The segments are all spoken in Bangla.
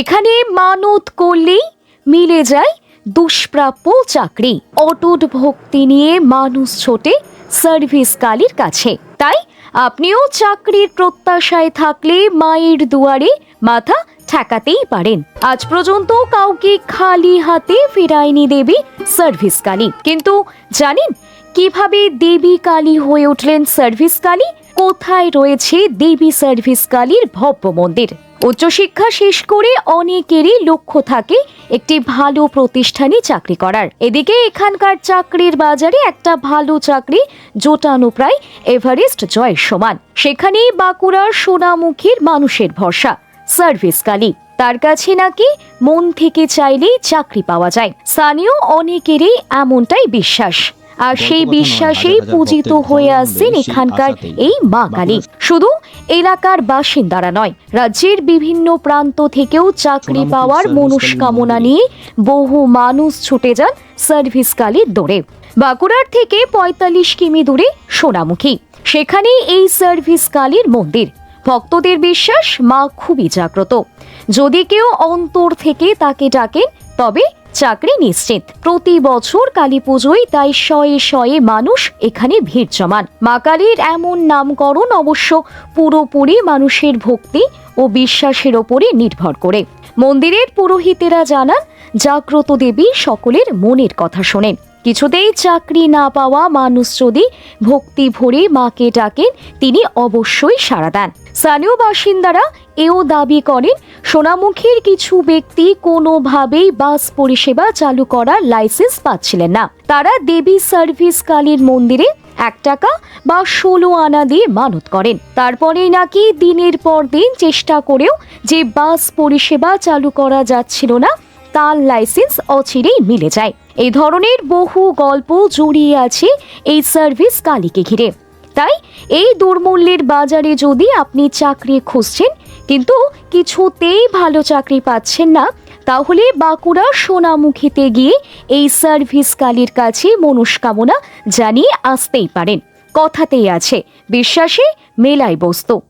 এখানে মানত করলেই মিলে যায় দুষ্প্রাপ্য চাকরি। অটুট ভক্তি নিয়ে মানুষ ছোটে সার্ভিস কালীর কাছে। তাই আপনিও চাকরির প্রত্যাশায় থাকলে মায়ের দুয়ারে মাথা ঠেকাতেই পারেন। আজ পর্যন্ত কাউকে খালি হাতে ফেরায়নি দেবী সার্ভিস কালী। কিন্তু জানেন কীভাবে দেবী কালী হয়ে উঠলেন সার্ভিস কালী? কোথায় রয়েছে দেবী সার্ভিস কালীর ভব্য মন্দির? উচ্চশিক্ষা শেষ করে অনেকেরই লক্ষ্য থাকে একটি ভালো প্রতিষ্ঠানে চাকরি করার। এদিকে এখানকার চাকরির বাজারে একটা ভালো চাকরি জোটানো প্রায় এভারেস্ট জয়ের সমান। সেখানেই বাঁকুড়ার সোনামুখীর মানুষের ভরসা সার্ভিস কালী। তার কাছে নাকি মন থেকে চাইলেই চাকরি পাওয়া যায়। স্থানীয় অনেকেরই এমনটাই বিশ্বাস। আর সেই বিশ্বাসেই পূজিত হয়ে আসছেন এখানকার এই মা কালী। শুধু এলাকার বাসিন্দারা নয় রাজ্যের বিভিন্ন প্রান্ত থেকেও চাকরি পাওয়ার মনস্কামনা নিয়ে বহু মানুষ ছুটে যান সার্ভিস কালীর দৌড়ে। বাঁকুড়ার থেকে পঁয়তাল্লিশ কিমি দূরে সোনামুখী। সেখানেই এই সার্ভিস কালীর মন্দির। ভক্তদের বিশ্বাস মা খুবই জাগ্রত। যদি কেউ অন্তর থেকে তাকে ডাকেন তবে চাকরি নিশ্চিত। প্রতি বছর কালী পুজোয় তাই শয়ে শয়ে মানুষ এখানে ভিড় জমান। মা কালীর এমন নামকরণ অবশ্য পুরোপুরি মানুষের ভক্তি ও বিশ্বাসের ওপরে নির্ভর করে। মন্দিরের পুরোহিতেরা জানান, জাগ্রত দেবী সকলের মনের কথা শোনেন। কিছুতেই চাকরি না পাওয়া মানুষ যদি ভক্তি ভরে মাকে ডাকেন, তিনি অবশ্যই সাড়া দেন। স্থানীয় বাসিন্দারা এও দাবি করেন, সোনামুখীর কিছু ব্যক্তি কোনোভাবেই বাস পরিষেবা চালু করার লাইসেন্স পাচ্ছিলেন না। তারা দেবী সার্ভিস কালীর মন্দিরে এক টাকা বা ষোলো আনা দিয়ে মানত করেন। তারপরেই নাকি দিনের পর দিন চেষ্টা করেও যে বাস পরিষেবা চালু করা যাচ্ছিল না, তার লাইসেন্স অচিরেই মিলে যায়। এই ধরনের বহু গল্প জড়িয়ে আছে এই সার্ভিস কালীকে ঘিরে। তাই এই দুর্মূল্যের বাজারে যদি আপনি চাকরি খুঁজছেন, কিন্তু কিছুতেই ভালো চাকরি পাচ্ছেন না, তাহলে বাঁকুড়া সোনামুখীতে গিয়ে এই সার্ভিস কালীর কাছে মনস্কামনা জানিয়ে আসতেই পারেন। কথাতেই আছে, বিশ্বাসে মেলাই বস্তু।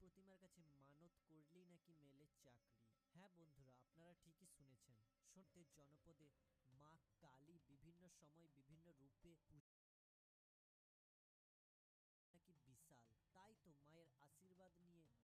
প্রতিমার কাছে মানত করলেই নাকি মেলে চাকরি। হ্যাঁ বন্ধুরা, আপনারা ঠিকই শুনেছেন। সত্যের জনপদে মা কালী বিভিন্ন সময় বিভিন্ন রূপে